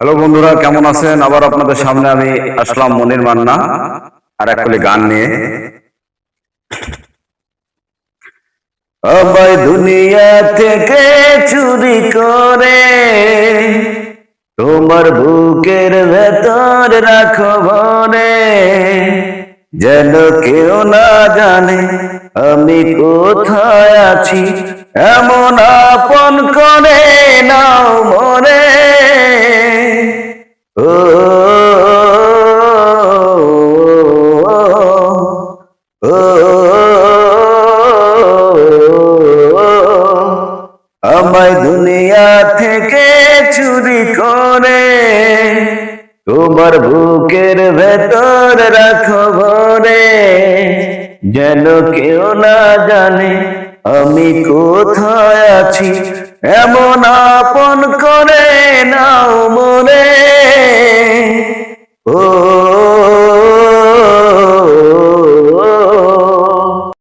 Hello বন্ধুরা, কেমন আছেন? আবার আপনাদের সামনে আমি আসলাম মনির মান্না, আর এক গান নিয়ে। সবাই দুনিয়া থেকে চুরি করে? তোমার বুকের ভেতর রাখো ভরে যেন কেউ না জানে আমি কোথায় আছি, এমন আপন করে। আমায় দুনিয়া থেকে চুরি করে তোমার বুকের ভেতর রাখো ভরে। যেন কেউ না জানে আমি কোথায় আছি, এমন আপন করে নাও